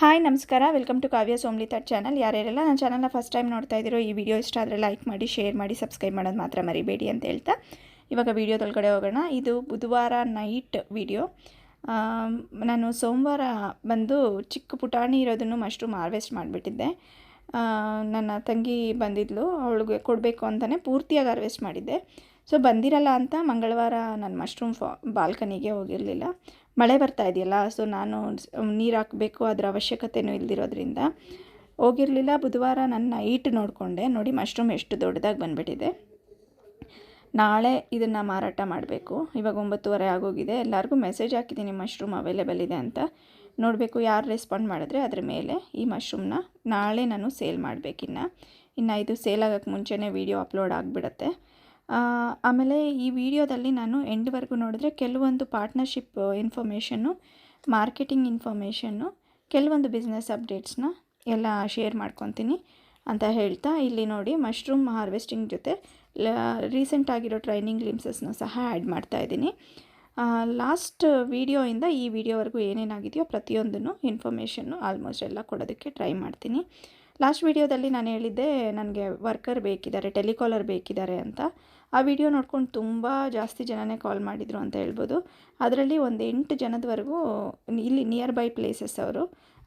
Hi, ನಮಸ್ಕಾರ. Welcome to ಕಾವ್ಯ ಸೋಮ್ಲಿ ತಟ್ channel. ಯಾರ್ಯಾರೆಲ್ಲ ನನ್ನ ಚಾನಲ್ನ ಫಸ್ಟ್ ಟೈಮ್ ನೋಡ್ತಾ ಇದ್ದೀರೋ, ಈ ವಿಡಿಯೋ ಇಷ್ಟ ಆದರೆ ಲೈಕ್ ಮಾಡಿ, ಶೇರ್ ಮಾಡಿ, ಸಬ್ಸ್ಕ್ರೈಬ್ ಮಾಡೋದು ಮಾತ್ರ ಮರಿಬೇಡಿ ಅಂತ ಹೇಳ್ತಾ. ಇವಾಗ ವಿಡಿಯೋದೊಳಗಡೆ ಹೋಗೋಣ. ಇದು ಬುಧವಾರ ನೈಟ್ ವಿಡಿಯೋ. ನಾನು ಸೋಮವಾರ ಬಂದು ಚಿಕ್ಕ ಪುಟಾಣಿ ಇರೋದನ್ನು ಮಶ್ರೂಮ್ ಹಾರ್ವೆಸ್ಟ್ ಮಾಡಿಬಿಟ್ಟಿದ್ದೆ. ನನ್ನ ತಂಗಿ ಬಂದಿದ್ಲು. ಅವಳಿಗೆ ಕೊಡಬೇಕು ಅಂತಲೇ ಪೂರ್ತಿಯಾಗಿ ಹಾರ್ವೆಸ್ಟ್ ಮಾಡಿದ್ದೆ. ಸೊ ಬಂದಿರಲ್ಲ ಅಂತ ಮಂಗಳವಾರ ನಾನು ಮಶ್ರೂಮ್ ಫಾ, ಬಾಲ್ಕನಿಗೆ ಹೋಗಿರಲಿಲ್ಲ. ಮಳೆ ಬರ್ತಾ ಇದೆಯಲ್ಲ ಸೊ ನಾನು ನೀರು ಹಾಕಬೇಕು, ಅದರ ಅವಶ್ಯಕತೆಯೂ ಇಲ್ದಿರೋದ್ರಿಂದ ಹೋಗಿರಲಿಲ್ಲ. ಬುಧವಾರ ನನ್ನ ನೈಟ್ ನೋಡಿಕೊಂಡೆ. ನೋಡಿ ಮಶ್ರೂಮ್ ಎಷ್ಟು ದೊಡ್ಡದಾಗಿ ಬಂದುಬಿಟ್ಟಿದೆ. ನಾಳೆ ಇದನ್ನು ಮಾರಾಟ ಮಾಡಬೇಕು. ಇವಾಗ ಒಂಬತ್ತುವರೆ ಆಗೋಗಿದೆ. ಎಲ್ಲರಿಗೂ ಮೆಸೇಜ್ ಹಾಕಿದ್ದೀನಿ ಮಶ್ರೂಮ್ ಅವೈಲೇಬಲ್ ಇದೆ ಅಂತ. ನೋಡಬೇಕು ಯಾರು ರೆಸ್ಪಾಂಡ್ ಮಾಡಿದ್ರೆ ಅದ್ರ ಮೇಲೆ ಈ ಮಶ್ರೂಮ್ನ ನಾಳೆ ನಾನು ಸೇಲ್ ಮಾಡಬೇಕಿನ್ನು ಇನ್ನು. ಇದು ಸೇಲ್ ಆಗೋಕ್ಕೆ ಮುಂಚೆನೇ ವೀಡಿಯೋ ಅಪ್ಲೋಡ್ ಆಗಿಬಿಡುತ್ತೆ. ಆಮೇಲೆ ಈ ವಿಡಿಯೋದಲ್ಲಿ ನಾನು ಎಂಡ್ವರೆಗೂ ನೋಡಿದ್ರೆ ಕೆಲವೊಂದು ಪಾರ್ಟ್ನರ್ಶಿಪ್ ಇನ್ಫಾರ್ಮೇಷನ್ನು ಮಾರ್ಕೆಟಿಂಗ್ ಇನ್ಫಾರ್ಮೇಷನ್ನು ಕೆಲವೊಂದು ಬಿಸ್ನೆಸ್ ಅಪ್ಡೇಟ್ಸ್ನ ಎಲ್ಲ ಶೇರ್ ಮಾಡ್ಕೊತೀನಿ ಅಂತ ಹೇಳ್ತಾ ಇಲ್ಲಿ ನೋಡಿ ಮಶ್ರೂಮ್ ಹಾರ್ವೆಸ್ಟಿಂಗ್ ಜೊತೆ ರೀಸೆಂಟ್ ಆಗಿರೋ ಟ್ರೈನಿಂಗ್ ಲಿಮ್ಸಸ್ನ ಸಹ ಆ್ಯಡ್ ಮಾಡ್ತಾ ಇದ್ದೀನಿ. ಲಾಸ್ಟ್ ವೀಡಿಯೋಯಿಂದ ಈ ವಿಡಿಯೋವರೆಗೂ ಏನೇನಾಗಿದೆಯೋ ಪ್ರತಿಯೊಂದನ್ನು ಇನ್ಫಾರ್ಮೇಷನ್ನು ಆಲ್ಮೋಸ್ಟ್ ಎಲ್ಲ ಕೊಡೋದಕ್ಕೆ ಟ್ರೈ ಮಾಡ್ತೀನಿ. ಲಾಸ್ಟ್ ವೀಡಿಯೋದಲ್ಲಿ ನಾನು ಹೇಳಿದ್ದೆ, ನನಗೆ ವರ್ಕರ್ ಬೇಕಿದ್ದಾರೆ ಟೆಲಿಕಾಲರ್ ಬೇಕಿದ್ದಾರೆ ಅಂತ. ಆ ವಿಡಿಯೋ ನೋಡ್ಕೊಂಡು ತುಂಬ ಜಾಸ್ತಿ ಜನನೇ ಕಾಲ್ ಮಾಡಿದರು ಅಂತ ಹೇಳ್ಬೋದು. ಅದರಲ್ಲಿ ಒಂದು ಎಂಟು ಜನದವರೆಗೂ ಇಲ್ಲಿ ನಿಯರ್ ಬೈ ಪ್ಲೇಸಸ್ ಅವರು.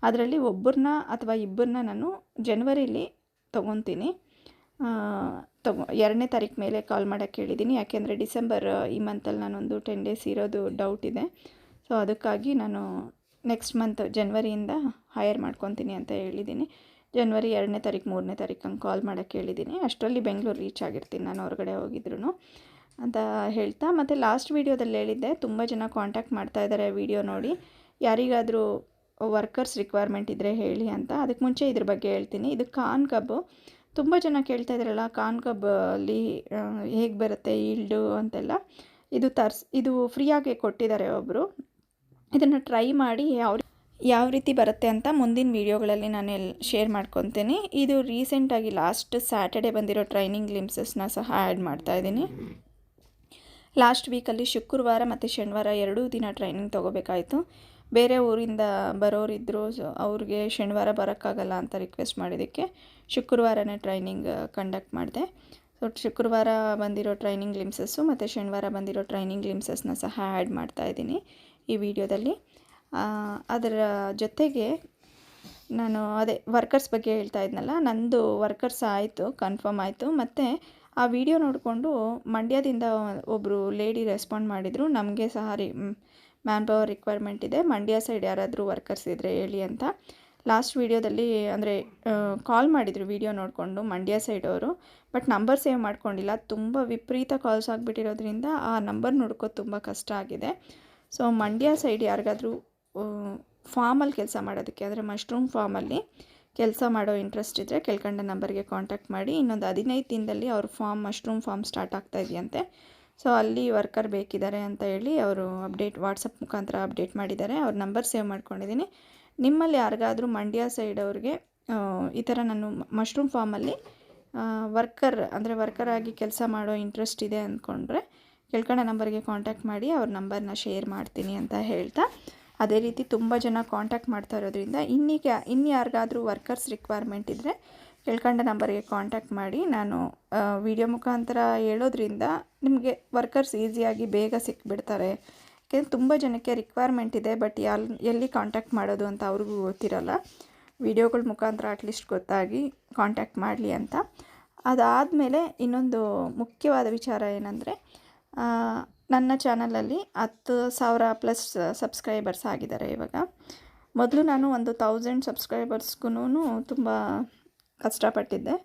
ಅದರಲ್ಲಿ ಒಬ್ಬರನ್ನ ಅಥವಾ ಇಬ್ಬರನ್ನ ನಾನು ಜನ್ವರಿಲಿ ತೊಗೊತೀನಿ. ತಗೊ, ಎರಡನೇ ತಾರೀಕು ಮೇಲೆ ಕಾಲ್ ಮಾಡೋಕ್ಕೆ ಹೇಳಿದ್ದೀನಿ ಯಾಕೆಂದರೆ ಡಿಸೆಂಬರ್ ಈ ಮಂತಲ್ಲಿ ನಾನೊಂದು ಟೆನ್ ಡೇಸ್ ಇರೋದು ಡೌಟ್ ಇದೆ. ಸೊ ಅದಕ್ಕಾಗಿ ನಾನು ನೆಕ್ಸ್ಟ್ ಮಂತ್ ಜನ್ವರಿಯಿಂದ ಹೈಯರ್ ಮಾಡ್ಕೊತೀನಿ ಅಂತ ಹೇಳಿದ್ದೀನಿ ಜನ್ವರಿ ಎರಡನೇ ತಾರೀಕು, ಮೂರನೇ ತಾರೀಕು ಹಂಗೆ ಕಾಲ್ ಮಾಡೋಕ್ಕೆ ಹೇಳಿದ್ದೀನಿ ಅಷ್ಟರಲ್ಲಿ ಬೆಂಗಳೂರು ರೀಚ್ ಆಗಿರ್ತೀನಿ ನಾನು ಹೊರಗಡೆ ಹೋಗಿದ್ರು ಅಂತ ಹೇಳ್ತಾ, ಮತ್ತು ಲಾಸ್ಟ್ ವೀಡಿಯೋದಲ್ಲಿ ಹೇಳಿದ್ದೆ, ತುಂಬ ಜನ ಕಾಂಟ್ಯಾಕ್ಟ್ ಮಾಡ್ತಾ ಇದ್ದಾರೆ ವೀಡಿಯೋ ನೋಡಿ. ಯಾರಿಗಾದರೂ ವರ್ಕರ್ಸ್ ರಿಕ್ವೈರ್ಮೆಂಟ್ ಇದ್ದರೆ ಹೇಳಿ ಅಂತ. ಅದಕ್ಕೆ ಮುಂಚೆ ಇದ್ರ ಬಗ್ಗೆ ಹೇಳ್ತೀನಿ. ಇದು ಕಾನ್ ಕಬ್ಬು ತುಂಬ ಜನ ಕೇಳ್ತಾ ಇದ್ದಾರಲ್ಲ ಕಾನ್ ಕಬ್ಬಲ್ಲಿ ಹೇಗೆ ಬರುತ್ತೆ ಈಲ್ಡು ಅಂತೆಲ್ಲ. ಇದು ತರ್ಸ್, ಇದು ಫ್ರೀಯಾಗಿ ಕೊಟ್ಟಿದ್ದಾರೆ ಒಬ್ಬರು ಇದನ್ನು ಟ್ರೈ ಮಾಡಿ ಯಾವ ಯಾವ ರೀತಿ ಬರುತ್ತೆ ಅಂತ ಮುಂದಿನ ವೀಡಿಯೋಗಳಲ್ಲಿ ನಾನು ಎಲ್ಲಿ ಶೇರ್ ಮಾಡ್ಕೊತೀನಿ. ಇದು ರೀಸೆಂಟಾಗಿ ಲಾಸ್ಟ್ ಸ್ಯಾಟರ್ಡೆ ಬಂದಿರೋ ಟ್ರೈನಿಂಗ್ ಲಿಮ್ಸಸ್ನ ಸಹ ಆ್ಯಡ್ ಮಾಡ್ತಾಯಿದ್ದೀನಿ ಲಾಸ್ಟ್ ವೀಕಲ್ಲಿ ಶುಕ್ರವಾರ ಮತ್ತು ಶನಿವಾರ ಎರಡೂ ದಿನ ಟ್ರೈನಿಂಗ್ ತೊಗೋಬೇಕಾಯಿತು. ಬೇರೆ ಊರಿಂದ ಬರೋರಿದ್ದರು ಸೊ ಅವ್ರಿಗೆ ಶನಿವಾರ ಬರೋಕ್ಕಾಗಲ್ಲ ಅಂತ ರಿಕ್ವೆಸ್ಟ್ ಮಾಡಿದ್ದಕ್ಕೆ ಶುಕ್ರವಾರನೇ ಟ್ರೈನಿಂಗ್ ಕಂಡಕ್ಟ್ ಮಾಡಿದೆ. ಸೊ ಶುಕ್ರವಾರ ಬಂದಿರೋ ಟ್ರೈನಿಂಗ್ ಲಿಮ್ಸಸ್ಸು ಮತ್ತು ಶನಿವಾರ ಬಂದಿರೋ ಟ್ರೈನಿಂಗ್ ಲಿಮ್ಸಸ್ನ ಸಹ ಆ್ಯಡ್ ಮಾಡ್ತಾಯಿದ್ದೀನಿ ಈ ವಿಡಿಯೋದಲ್ಲಿ. ಅದರ ಜೊತೆಗೆ ನಾನು ಅದೇ ವರ್ಕರ್ಸ್ ಬಗ್ಗೆ ಹೇಳ್ತಾ ಇದ್ನಲ್ಲ, ನಂದು ವರ್ಕರ್ಸ್ ಆಯಿತು ಕನ್ಫರ್ಮ್ ಆಯಿತು. ಮತ್ತು ಆ ವಿಡಿಯೋ ನೋಡಿಕೊಂಡು ಮಂಡ್ಯದಿಂದ ಒಬ್ಬರು ಲೇಡಿ ರೆಸ್ಪಾಂಡ್ ಮಾಡಿದರು, ನಮಗೆ ಸಹ ರಿ ಮ್ಯಾನ್ ಪವರ್ ರಿಕ್ವೈರ್ಮೆಂಟ್ ಇದೆ, ಮಂಡ್ಯ ಸೈಡ್ ಯಾರಾದರೂ ವರ್ಕರ್ಸ್ ಇದ್ದರೆ ಹೇಳಿ ಅಂತ. ಲಾಸ್ಟ್ ವೀಡಿಯೋದಲ್ಲಿ ಅಂದರೆ ಕಾಲ್ ಮಾಡಿದರು ವಿಡಿಯೋ ನೋಡಿಕೊಂಡು ಮಂಡ್ಯ ಸೈಡ್ ಅವರು ಬಟ್ ನಂಬರ್ ಸೇವ್ ಮಾಡ್ಕೊಂಡಿಲ್ಲ. ತುಂಬ ವಿಪರೀತ ಕಾಲ್ಸ್ ಆಗಿಬಿಟ್ಟಿರೋದ್ರಿಂದ ಆ ನಂಬರ್ ನೋಡ್ಕೋದು ತುಂಬ ಕಷ್ಟ ಆಗಿದೆ. ಸೊ ಮಂಡ್ಯ ಸೈಡ್ ಯಾರಿಗಾದರೂ ಫಾರ್ಮಲ್ಲಿ ಕೆಲಸ ಮಾಡೋದಕ್ಕೆ ಅಂದರೆ ಮಶ್ರೂಮ್ ಫಾರ್ಮಲ್ಲಿ ಕೆಲಸ ಮಾಡೋ ಇಂಟ್ರೆಸ್ಟ್ ಇದ್ದರೆ ಕೆಳ್ಕಂಡ ನಂಬರ್ಗೆ ಕಾಂಟ್ಯಾಕ್ಟ್ ಮಾಡಿ, ಇನ್ನೊಂದು ಹದಿನೈದು ದಿನದಲ್ಲಿ ಅವ್ರ ಫಾರ್ಮ್, ಮಶ್ರೂಮ್ ಫಾರ್ಮ್ ಸ್ಟಾರ್ಟ್ ಆಗ್ತಾ ಇದೆಯಂತೆ. ಸೊ ಅಲ್ಲಿ ವರ್ಕರ್ ಬೇಕಿದ್ದಾರೆ ಅಂತ ಹೇಳಿ ಅವರು ಅಪ್ಡೇಟ್ ವಾಟ್ಸಪ್ ಮುಖಾಂತರ ಅಪ್ಡೇಟ್ ಮಾಡಿದ್ದಾರೆ. ಅವ್ರ ನಂಬರ್ ಸೇವ್ ಮಾಡ್ಕೊಂಡಿದ್ದೀನಿ. ನಿಮ್ಮಲ್ಲಿ ಯಾರಿಗಾದರೂ ಮಂಡ್ಯ ಸೈಡ್ ಅವ್ರಿಗೆ ಈ ಥರ ನಾನು ಮಶ್ರೂಮ್ ಫಾರ್ಮಲ್ಲಿ ವರ್ಕರ್ ಅಂದರೆ ವರ್ಕರ್ ಆಗಿ ಕೆಲಸ ಮಾಡೋ ಇಂಟ್ರೆಸ್ಟ್ ಇದೆ ಅಂದ್ಕೊಂಡ್ರೆ ಕೆಳ್ಕಂಡ ನಂಬರ್ಗೆ ಕಾಂಟ್ಯಾಕ್ಟ್ ಮಾಡಿ ಅವ್ರ ನಂಬರ್ನ ಶೇರ್ ಮಾಡ್ತೀನಿ ಅಂತ ಹೇಳ್ತಾ. ಅದೇ ರೀತಿ ತುಂಬ ಜನ ಕಾಂಟ್ಯಾಕ್ಟ್ ಮಾಡ್ತಾ ಇರೋದ್ರಿಂದ ಇನ್ನೀಗ ಇನ್ನು ಯಾರಿಗಾದರೂ ವರ್ಕರ್ಸ್ ರಿಕ್ವೈರ್ಮೆಂಟ್ ಇದ್ದರೆ ಕೆಳ್ಕಂಡ ನಂಬರ್ಗೆ ಕಾಂಟ್ಯಾಕ್ಟ್ ಮಾಡಿ ನಾನು ವಿಡಿಯೋ ಮುಖಾಂತರ ಹೇಳೋದ್ರಿಂದ ನಿಮಗೆ ವರ್ಕರ್ಸ್ ಈಸಿಯಾಗಿ ಬೇಗ ಸಿಕ್ಬಿಡ್ತಾರೆ. ಯಾಕೆಂದರೆ ತುಂಬ ಜನಕ್ಕೆ ರಿಕ್ವೈರ್ಮೆಂಟ್ ಇದೆ ಬಟ್ ಎಲ್ ಎಲ್ಲಿ ಕಾಂಟ್ಯಾಕ್ಟ್ ಮಾಡೋದು ಅಂತ ಅವ್ರಿಗೂ ಗೊತ್ತಿರಲ್ಲ. ವಿಡಿಯೋಗಳ ಮುಖಾಂತರ ಅಟ್ಲೀಸ್ಟ್ ಗೊತ್ತಾಗಿ ಕಾಂಟ್ಯಾಕ್ಟ್ ಮಾಡಲಿ ಅಂತ. ಅದಾದಮೇಲೆ ಇನ್ನೊಂದು ಮುಖ್ಯವಾದ ವಿಚಾರ ಏನಂದರೆ ನನ್ನ ಚಾನಲಲ್ಲಿ ಹತ್ತು ಸಾವಿರ ಪ್ಲಸ್ ಸಬ್ಸ್ಕ್ರೈಬರ್ಸ್ ಆಗಿದ್ದಾರೆ ಇವಾಗ. ಮೊದಲು ನಾನು ಒಂದು ತೌಸಂಡ್ ಸಬ್ಸ್ಕ್ರೈಬರ್ಸ್ಗೂ ತುಂಬ ಕಷ್ಟಪಟ್ಟಿದ್ದೆ.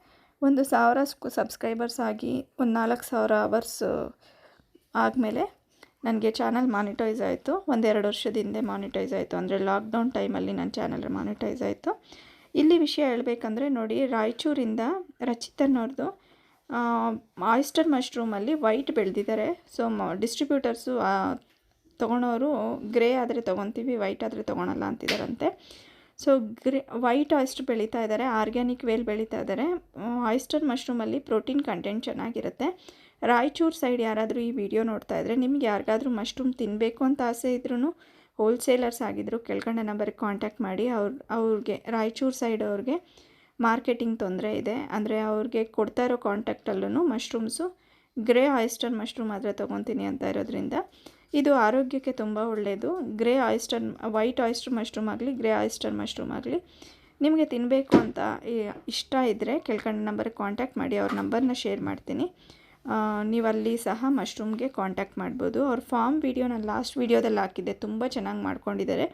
ಒಂದು ಸಾವಿರ ಸಬ್ಸ್ಕ್ರೈಬರ್ಸ್ ಆಗಿ ಒಂದು ನಾಲ್ಕು ಸಾವಿರ ಅವರ್ಸ್ ಆದಮೇಲೆ ನನಗೆ ಚಾನಲ್ ಮಾನಿಟೈಸ್ ಆಯಿತು. ಒಂದೆರಡು ವರ್ಷದ ಹಿಂದೆ ಮಾನಿಟೈಸ್ ಆಯಿತು. ಅಂದರೆ ಲಾಕ್ಡೌನ್ ಟೈಮಲ್ಲಿ ನನ್ನ ಚಾನಲ್ ಮಾನಿಟೈಸ್ ಆಯಿತು. ಇಲ್ಲಿ ವಿಷಯ ಹೇಳಬೇಕಂದ್ರೆ ನೋಡಿ ರಾಯಚೂರಿಂದ ರಚಿತನ್ನವ್ರದ್ದು ಆಯಿಸ್ಟರ್ ಮಶ್ರೂಮಲ್ಲಿ ವೈಟ್ ಬೆಳೆದಿದ್ದಾರೆ ಸೊ ಮ ಡಿಸ್ಟ್ರಿಬ್ಯೂಟರ್ಸು ತೊಗೊಳೋರು ಗ್ರೇ ಆದರೆ ತೊಗೊತೀವಿ ವೈಟ್ ಆದರೆ ತೊಗೊಳಲ್ಲ ಅಂತಿದ್ದಾರಂತೆ ಸೊ ಗ್ರೇ ವೈಟ್ ಆಯಿಸ್ಟರ್ ಬೆಳೀತಾ ಇದ್ದಾರೆ ಆರ್ಗ್ಯಾನಿಕ್ ವೇಲ್ ಬೆಳೀತಾ ಇದ್ದಾರೆ ಆಯಿಸ್ಟರ್ ಮಶ್ರೂಮಲ್ಲಿ ಪ್ರೋಟೀನ್ ಕಂಟೆಂಟ್ ಚೆನ್ನಾಗಿರುತ್ತೆ. ರಾಯಚೂರು ಸೈಡ್ ಯಾರಾದರೂ ಈ ವಿಡಿಯೋ ನೋಡ್ತಾ ಇದ್ದರೆ ನಿಮ್ಗೆ ಯಾರಿಗಾದ್ರೂ ಮಶ್ರೂಮ್ ತಿನ್ನಬೇಕು ಅಂತ ಆಸೆ ಇದ್ರೂ ಹೋಲ್ಸೇಲರ್ಸ್ ಆಗಿದ್ದರು ಕೆಳಗಡೆ ನಂಬರಿಗೆ ಕಾಂಟ್ಯಾಕ್ಟ್ ಮಾಡಿ, ಅವ್ರ, ಅವ್ರಿಗೆ, ರಾಯಚೂರು ಸೈಡ್ ಅವ್ರಿಗೆ ಮಾರ್ಕೆಟಿಂಗ್ ತೊಂದರೆ ಇದೆ. ಅಂದರೆ ಅವ್ರಿಗೆ ಕೊಡ್ತಾ ಇರೋ ಕಾಂಟ್ಯಾಕ್ಟಲ್ಲೂ ಮಶ್ರೂಮ್ಸು ಗ್ರೇ ಆಯಿಸ್ಟರ್ ಮಶ್ರೂಮ್ ಆದರೆ ತೊಗೊತೀನಿ ಅಂತ ಇರೋದ್ರಿಂದ ಇದು ಆರೋಗ್ಯಕ್ಕೆ ತುಂಬ ಒಳ್ಳೆಯದು grey oyster white oyster mushroom ಆಗಲಿ ಗ್ರೇ ಆಯಿಸ್ಟರ್ ಮಶ್ರೂಮ್ ಆಗಲಿ ನಿಮಗೆ ತಿನ್ನಬೇಕು ಅಂತ ಇಷ್ಟ ಇದ್ದರೆ ಕೆಳಕಂಡ ನಂಬರ್ಗೆ ಕಾಂಟ್ಯಾಕ್ಟ್ ಮಾಡಿ, ಅವ್ರ ನಂಬರ್ನ ಶೇರ್ ಮಾಡ್ತೀನಿ. ನೀವಲ್ಲಿ ಸಹ ಮಶ್ರೂಮ್ಗೆ ಕಾಂಟ್ಯಾಕ್ಟ್ ಮಾಡ್ಬೋದು. ಅವ್ರ ಫಾರ್ಮ್ ವೀಡಿಯೋ ನಾನು ಲಾಸ್ಟ್ ವೀಡಿಯೋದಲ್ಲಿ ಹಾಕಿದ್ದೆ. ತುಂಬ ಚೆನ್ನಾಗಿ ಮಾಡ್ಕೊಂಡಿದ್ದಾರೆ.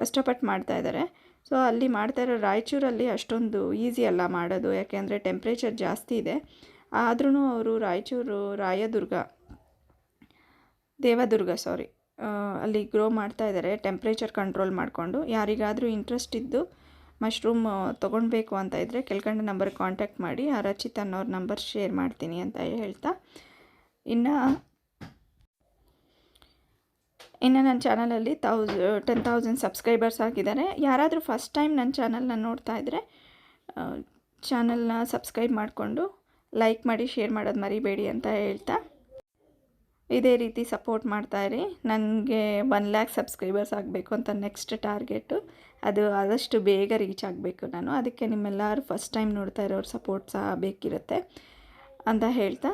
ಕಷ್ಟಪಟ್ಟು ಮಾಡ್ತಾ ಇದ್ದಾರೆ. ಸೊ ಅಲ್ಲಿ ಮಾಡ್ತಾ ಇರೋ ರಾಯಚೂರಲ್ಲಿ ಅಷ್ಟೊಂದು ಈಸಿ ಅಲ್ಲ ಮಾಡೋದು, ಯಾಕೆಂದರೆ ಟೆಂಪ್ರೇಚರ್ ಜಾಸ್ತಿ ಇದೆ. ಆದ್ರೂ ಅವರು ರಾಯಚೂರು ರಾಯದುರ್ಗ, ದೇವದುರ್ಗ ಸಾರಿ ಅಲ್ಲಿ ಗ್ರೋ ಮಾಡ್ತಾ ಇದ್ದಾರೆ ಟೆಂಪ್ರೇಚರ್ ಕಂಟ್ರೋಲ್ ಮಾಡಿಕೊಂಡು. ಯಾರಿಗಾದರೂ ಇಂಟ್ರೆಸ್ಟ್ ಇದ್ದು ಮಶ್ರೂಮ್ ತೊಗೊಳ್ಬೇಕು ಅಂತ ಇದ್ದರೆ ಕೆಳಕಂಡ ನಂಬರ್ ಕಾಂಟ್ಯಾಕ್ಟ್ ಮಾಡಿ, ಆ ರಚಿತ್ ಅನ್ನೋರ ನಂಬರ್ ಶೇರ್ ಮಾಡ್ತೀನಿ ಅಂತ ಹೇಳ್ತಾ. ಇನ್ನು ಇನ್ನು ನನ್ನ ಚಾನಲಲ್ಲಿ ತೌಸ್, ಟೆನ್ ತೌಸಂಡ್ ಸಬ್ಸ್ಕ್ರೈಬರ್ಸ್ ಆಗಿದ್ದಾರೆ. ಯಾರಾದರೂ ಫಸ್ಟ್ ಟೈಮ್ ನನ್ನ ಚಾನಲ್ನ ನೋಡ್ತಾ ಇದ್ದರೆ ಚಾನಲ್ನ ಸಬ್ಸ್ಕ್ರೈಬ್ ಮಾಡಿಕೊಂಡು ಲೈಕ್ ಮಾಡಿ ಶೇರ್ ಮಾಡೋದು ಮರಿಬೇಡಿ ಅಂತ ಹೇಳ್ತಾ. ಇದೇ ರೀತಿ ಸಪೋರ್ಟ್ ಮಾಡ್ತಾಯಿರಿ ನನಗೆ ಒನ್ ಲ್ಯಾಕ್ ಸಬ್ಸ್ಕ್ರೈಬರ್ಸ್ ಆಗಬೇಕು ಅಂತ ನೆಕ್ಸ್ಟ್ ಟಾರ್ಗೆಟು ಅದು ಆದಷ್ಟು ಬೇಗ ರೀಚ್ ಆಗಬೇಕು ನಾನು. ಅದಕ್ಕೆ ನಿಮ್ಮೆಲ್ಲರೂ ಫಸ್ಟ್ ಟೈಮ್ ನೋಡ್ತಾ ಇರೋರು ಸಪೋರ್ಟ್ ಸಹ ಬೇಕಿರುತ್ತೆ ಅಂತ ಹೇಳ್ತಾ.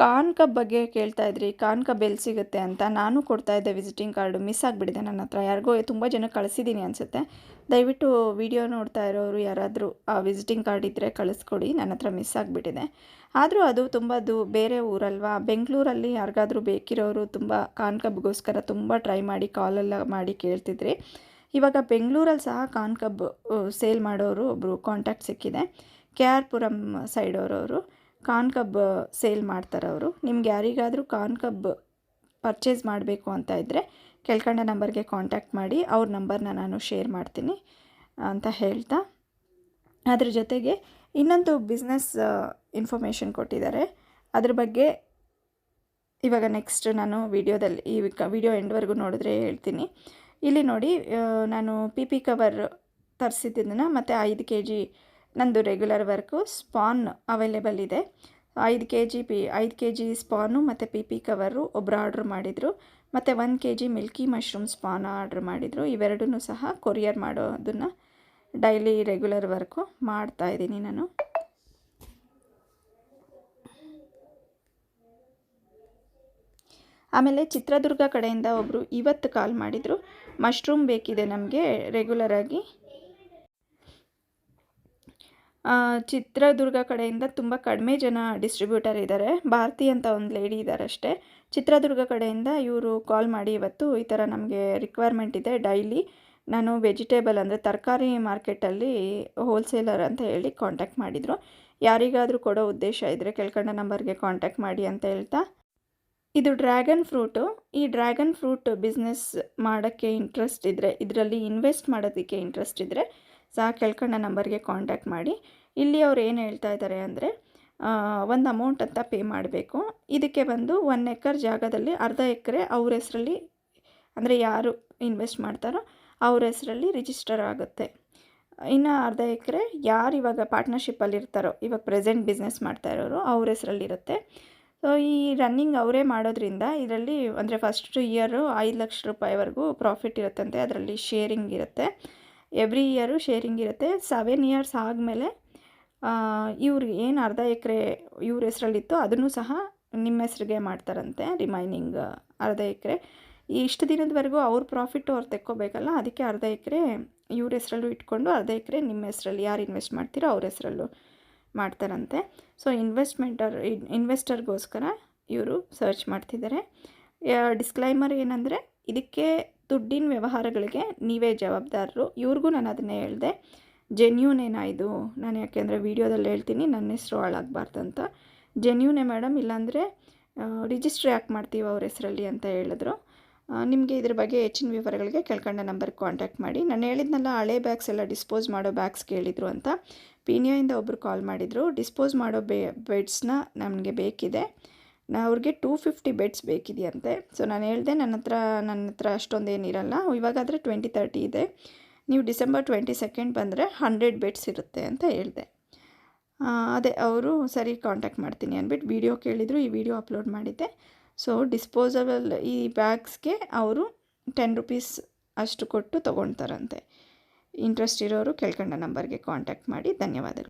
ಕಾರ್ನ್ ಕಬ್ ಬಗ್ಗೆ ಕೇಳ್ತಾ ಇದ್ರಿ ಕಾನ್ ಕಬ್ ಎಲ್ಲಿ ಸಿಗುತ್ತೆ ಅಂತ. ನಾನು ಕೊಡ್ತಾ ಇದ್ದೆ ವಿಸಿಟಿಂಗ್ ಕಾರ್ಡು ಮಿಸ್ ಆಗಿಬಿಟ್ಟಿದೆ ನನ್ನ ಹತ್ರ. ಯಾರಿಗೋ ತುಂಬ ಜನ ಕಳಿಸಿದ್ದೀನಿ ಅನಿಸುತ್ತೆ. ದಯವಿಟ್ಟು ವಿಡಿಯೋ ನೋಡ್ತಾ ಇರೋರು ಯಾರಾದರೂ ಆ ವಿಸಿಟಿಂಗ್ ಕಾರ್ಡ್ ಇದ್ದರೆ ಕಳಿಸ್ಕೊಡಿ, ನನ್ನ ಹತ್ರ ಮಿಸ್ ಆಗಿಬಿಟ್ಟಿದೆ. ಆದರೂ ಅದು ತುಂಬ ದೂ ಬೇರೆ ಊರಲ್ವಾ? ಬೆಂಗಳೂರಲ್ಲಿ ಯಾರಿಗಾದರೂ ಬೇಕಿರೋರು ತುಂಬ ಕಾನ್ಕಬ್ಗೋಸ್ಕರ ತುಂಬ ಟ್ರೈ ಮಾಡಿ ಕಾಲೆಲ್ಲ ಮಾಡಿ ಕೇಳ್ತಿದ್ರಿ. ಇವಾಗ ಬೆಂಗಳೂರಲ್ಲಿ ಸಹ ಕಾನ್ ಕಬ್ ಸೇಲ್ ಮಾಡೋರು ಒಬ್ಬರು ಕಾಂಟ್ಯಾಕ್ಟ್ ಸಿಕ್ಕಿದೆ. ಕೆ ಆರ್ ಪುರಂ ಸೈಡ್ ಅವರವರು. ಕಾರ್ನ್ ಕಬ್ ಸೇಲ್ ಮಾಡ್ತಾರೆ ಅವರು ನಿಮ್ಗೆ ಯಾರಿಗಾದರೂ ಕಾರ್ನ್ ಕಬ್ ಪರ್ಚೇಸ್ ಮಾಡಬೇಕು ಅಂತ ಇದ್ದರೆ ಕೆಳ್ಕಂಡ ನಂಬರ್ಗೆ ಕಾಂಟ್ಯಾಕ್ಟ್ ಮಾಡಿ, ಅವ್ರ ನಂಬರ್ನ ನಾನು ಶೇರ್ ಮಾಡ್ತೀನಿ ಅಂತ ಹೇಳ್ತಾ. ಅದ್ರ ಜೊತೆಗೆ ಇನ್ನೊಂದು ಬಿಸ್ನೆಸ್ ಇನ್ಫಾರ್ಮೇಷನ್ ಕೊಟ್ಟಿದ್ದಾರೆ. ಅದ್ರ ಬಗ್ಗೆ ಇವಾಗ ನೆಕ್ಸ್ಟ್ ನಾನು ವಿಡಿಯೋದಲ್ಲಿ, ಈ ವಿಡಿಯೋ ಎಂಡ್ವರೆಗೂ ನೋಡಿದ್ರೆ ಹೇಳ್ತೀನಿ. ಇಲ್ಲಿ ನೋಡಿ ನಾನು ಪಿ ಪಿ ಕವರ್ ತರಿಸಿದ್ದನ್ನು ಮತ್ತು ಐದು ಕೆ ಜಿ ನಂದು ರೆಗ್ಯುಲರ್ ವರ್ಕು ಸ್ಪಾನ್ ಅವೈಲೇಬಲ್ ಇದೆ. ಐದು ಕೆ ಜಿ ಪಿ, ಐದು ಕೆ ಜಿ ಸ್ಪಾನು ಮತ್ತು ಪಿ ಪಿ ಕವರು ಒಬ್ಬರು ಆರ್ಡ್ರ್ ಮಾಡಿದರು. ಮತ್ತು one K G milky mushroom spawn order ಮಾಡಿದರು. ಇವೆರಡೂ ಸಹ ಕೊರಿಯರ್ ಮಾಡೋದನ್ನು ಡೈಲಿ ರೆಗ್ಯುಲರ್ ವರ್ಕು ಮಾಡ್ತಾ ಇದ್ದೀನಿ ನಾನು. ಆಮೇಲೆ ಚಿತ್ರದುರ್ಗ ಕಡೆಯಿಂದ ಒಬ್ಬರು ಇವತ್ತು ಕಾಲ್ ಮಾಡಿದರು. ಮಶ್ರೂಮ್ ಬೇಕಿದೆ ನಮಗೆ ರೆಗ್ಯುಲರಾಗಿ ಚಿತ್ರದುರ್ಗ ಕಡೆಯಿಂದ ತುಂಬ ಕಡಿಮೆ ಜನ ಡಿಸ್ಟ್ರಿಬ್ಯೂಟರ್ ಇದ್ದಾರೆ ಭಾರತಿ ಅಂತ ಒಂದು ಲೇಡಿ ಇದ್ದಾರೆ ಅಷ್ಟೇ. ಚಿತ್ರದುರ್ಗ ಕಡೆಯಿಂದ ಇವರು ಕಾಲ್ ಮಾಡಿ ಇವತ್ತು ಈ ಥರ ನಮಗೆ ರಿಕ್ವೈರ್ಮೆಂಟ್ ಇದೆ ಡೈಲಿ ನಾನು ವೆಜಿಟೇಬಲ್ ಅಂದರೆ ತರಕಾರಿ ಮಾರ್ಕೆಟಲ್ಲಿ ಹೋಲ್ಸೇಲರ್ ಅಂತ ಹೇಳಿ ಕಾಂಟ್ಯಾಕ್ಟ್ ಮಾಡಿದರು. ಯಾರಿಗಾದರೂ ಕೊಡೋ ಉದ್ದೇಶ ಇದ್ದರೆ ಕೆಳ್ಕಂಡ ನಂಬರ್ಗೆ ಕಾಂಟ್ಯಾಕ್ಟ್ ಮಾಡಿ ಅಂತ ಹೇಳ್ತಾ. ಇದು ಡ್ರ್ಯಾಗನ್ ಫ್ರೂಟು ಈ ಡ್ರ್ಯಾಗನ್ ಫ್ರೂಟ್ ಬಿಸ್ನೆಸ್ ಮಾಡೋಕ್ಕೆ ಇಂಟ್ರೆಸ್ಟ್ ಇದ್ದರೆ ಇದರಲ್ಲಿ ಇನ್ವೆಸ್ಟ್ ಮಾಡೋದಕ್ಕೆ ಇಂಟ್ರೆಸ್ಟ್ ಇದ್ದರೆ ಸಹ ಕೆಳ್ಕಂಡ ನಂಬರ್ಗೆ ಕಾಂಟ್ಯಾಕ್ಟ್ ಮಾಡಿ. ಇಲ್ಲಿ ಅವ್ರು ಏನು ಹೇಳ್ತಾ ಇದ್ದಾರೆ ಅಂದರೆ ಒಂದು ಅಮೌಂಟ್ ಅಂತ ಪೇ ಮಾಡಬೇಕು. ಇದಕ್ಕೆ ಬಂದು ಒನ್ ಎಕರ್ ಜಾಗದಲ್ಲಿ ಅರ್ಧ ಎಕರೆ ಅವ್ರ ಹೆಸರಲ್ಲಿ, ಅಂದರೆ ಯಾರು ಇನ್ವೆಸ್ಟ್ ಮಾಡ್ತಾರೋ ಅವ್ರ ಹೆಸರಲ್ಲಿ ರಿಜಿಸ್ಟರ್ ಆಗುತ್ತೆ. ಇನ್ನು ಅರ್ಧ ಎಕರೆ ಯಾರು ಇವಾಗ ಪಾರ್ಟ್ನರ್ಶಿಪ್ಪಲ್ಲಿ ಇರ್ತಾರೋ, ಇವಾಗ ಪ್ರೆಸೆಂಟ್ ಬಿಸ್ನೆಸ್ ಮಾಡ್ತಾ ಇರೋರು ಅವ್ರ ಹೆಸರಲ್ಲಿರುತ್ತೆ ಸೊ ಈ ರನ್ನಿಂಗ್ ಅವರೇ ಮಾಡೋದ್ರಿಂದ ಇದರಲ್ಲಿ, ಅಂದರೆ ಫಸ್ಟ್ ಇಯರು ಐದು ಲಕ್ಷ ರೂಪಾಯಿವರೆಗೂ ಪ್ರಾಫಿಟ್ ಇರುತ್ತಂತೆ, ಅದರಲ್ಲಿ ಶೇರಿಂಗ್ ಇರುತ್ತೆ. ಎವ್ರಿ ಇಯರು ಶೇರಿಂಗ್ ಇರುತ್ತೆ. ಸೆವೆನ್ ಇಯರ್ಸ್ ಆದಮೇಲೆ ಇವ್ರಿಗೆ ಏನು ಅರ್ಧ ಎಕರೆ ಇವ್ರ ಹೆಸ್ರಲ್ಲಿತ್ತು ಅದನ್ನು ಸಹ ನಿಮ್ಮ ಹೆಸ್ರಿಗೆ ಮಾಡ್ತಾರಂತೆ, ರಿಮೈನಿಂಗ್ ಅರ್ಧ ಎಕರೆ. ಇಷ್ಟು ದಿನದವರೆಗೂ ಅವ್ರ ಪ್ರಾಫಿಟ್ಟು ಅವ್ರು ತೆಕ್ಕೋಬೇಕಲ್ಲ, ಅದಕ್ಕೆ ಅರ್ಧ ಎಕರೆ ಇವ್ರ ಹೆಸರಲ್ಲೂ ಇಟ್ಕೊಂಡು ಅರ್ಧ ಎಕರೆ ನಿಮ್ಮ ಹೆಸ್ರಲ್ಲಿ ಯಾರು ಇನ್ವೆಸ್ಟ್ ಮಾಡ್ತೀರೋ ಅವ್ರ ಹೆಸರಲ್ಲೂ ಮಾಡ್ತಾರಂತೆ. ಸೊ, ಇನ್ವೆಸ್ಟ್ಮೆಂಟರ್ ಇನ್ವೆಸ್ಟರ್ಗೋಸ್ಕರ ಇವರು ಸರ್ಚ್ ಮಾಡ್ತಿದ್ದಾರೆ. ಡಿಸ್ಕ್ಲೈಮರ್ ಏನಂದರೆ, ಇದಕ್ಕೆ ದುಡ್ಡಿನ ವ್ಯವಹಾರಗಳಿಗೆ ನೀವೇ ಜವಾಬ್ದಾರರು. ಇವ್ರಿಗೂ ನಾನು ಅದನ್ನೇ ಹೇಳಿದೆ. ಜೆನ್ಯೂನ್ ಏನಾ ಇದು? ನಾನು ಯಾಕೆಂದರೆ ವೀಡಿಯೋದಲ್ಲಿ ಹೇಳ್ತೀನಿ, ನನ್ನ ಹೆಸರು ಹಾಳಾಗಬಾರ್ದು ಅಂತ. ಜೆನ್ಯೂನೇ ಮೇಡಮ್, ಇಲ್ಲಾಂದರೆ ರಿಜಿಸ್ಟ್ರ್ ಯಾಕೆ ಮಾಡ್ತೀವಿ ಅವ್ರ ಹೆಸರಲ್ಲಿ ಅಂತ ಹೇಳಿದ್ರು. ನಿಮಗೆ ಇದ್ರ ಬಗ್ಗೆ ಹೆಚ್ಚಿನ ವಿವರಗಳಿಗೆ ಕೆಳ್ಕಂಡ ನಂಬರ್ಗೆ ಕಾಂಟ್ಯಾಕ್ಟ್ ಮಾಡಿ. ನಾನು ಹೇಳಿದ್ನಲ್ಲ, ಹಳೆ ಬ್ಯಾಗ್ಸ್ ಎಲ್ಲ ಡಿಸ್ಪೋಸ್ ಮಾಡೋ ಬ್ಯಾಗ್ಸ್ ಕೇಳಿದರು ಅಂತ. ಪೀನಿಯಾಯಿಂದ ಒಬ್ಬರು ಕಾಲ್ ಮಾಡಿದರು. ಡಿಸ್ಪೋಸ್ ಮಾಡೋ ಬೆ ಬೆಡ್ಸ್ನ ನಮಗೆ ಬೇಕಿದೆ. ಅವ್ರಿಗೆ ಟೂ ಫಿಫ್ಟಿ ಬೆಡ್ಸ್ ಬೇಕಿದೆಯಂತೆ. ಸೊ ನಾನು ಹೇಳಿದೆ ನನ್ನ ಹತ್ರ ನನ್ನ ಹತ್ರ ಅಷ್ಟೊಂದು ಏನಿರಲ್ಲ ಇವಾಗಾದರೆ ಟ್ವೆಂಟಿ ತರ್ಟಿ ಇದೆ. ನೀವು ಡಿಸೆಂಬರ್ ಟ್ವೆಂಟಿ ಸೆಕೆಂಡ್ ಬಂದರೆ ಹಂಡ್ರೆಡ್ ಬೆಡ್ಸ್ ಇರುತ್ತೆ ಅಂತ ಹೇಳಿದೆ. ಅದೇ, ಅವರು ಸರಿ ಕಾಂಟ್ಯಾಕ್ಟ್ ಮಾಡ್ತೀನಿ ಅಂದ್ಬಿಟ್ಟು ವೀಡಿಯೋ ಕೇಳಿದರು, ಈ ವಿಡಿಯೋ ಅಪ್ಲೋಡ್ ಮಾಡಿದ್ದೆ. ಸೊ ಡಿಸ್ಪೋಸಬಲ್ ಈ ಬ್ಯಾಗ್ಸ್ಗೆ ಅವರು ಟೆನ್ ರುಪೀಸ್ ಅಷ್ಟು ಕೊಟ್ಟು ತೊಗೊಳ್ತಾರಂತೆ ಇಂಟ್ರೆಸ್ಟ್ ಇರೋರು ಕೆಳ್ಕಂಡ ನಂಬರ್ಗೆ ಕಾಂಟ್ಯಾಕ್ಟ್ ಮಾಡಿ, ಧನ್ಯವಾದಗಳು.